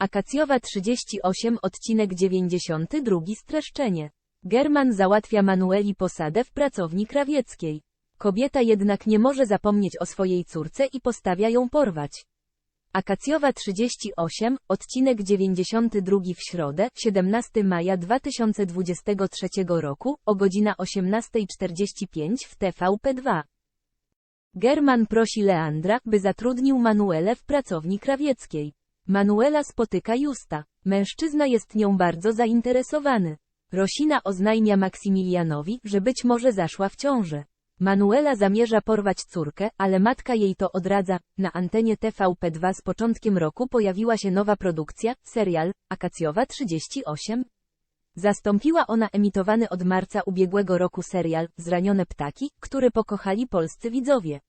Akacjowa 38 odcinek 92 Streszczenie. German załatwia Manueli posadę w pracowni krawieckiej. Kobieta jednak nie może zapomnieć o swojej córce i postawia ją porwać. Akacjowa 38, odcinek 92 w środę, 17 maja 2023 roku, o godzina 18.45 w TVP2. German prosi Leandra, by zatrudnił Manuelę w pracowni krawieckiej. Manuela spotyka Justa. Mężczyzna jest nią bardzo zainteresowany. Rosina oznajmia Maksymilianowi, że być może zaszła w ciążę. Manuela zamierza porwać córkę, ale matka jej to odradza. Na antenie TVP2 z początkiem roku pojawiła się nowa produkcja, serial, Akacjowa 38. Zastąpiła ona emitowany od marca ubiegłego roku serial, Zranione ptaki, który pokochali polscy widzowie.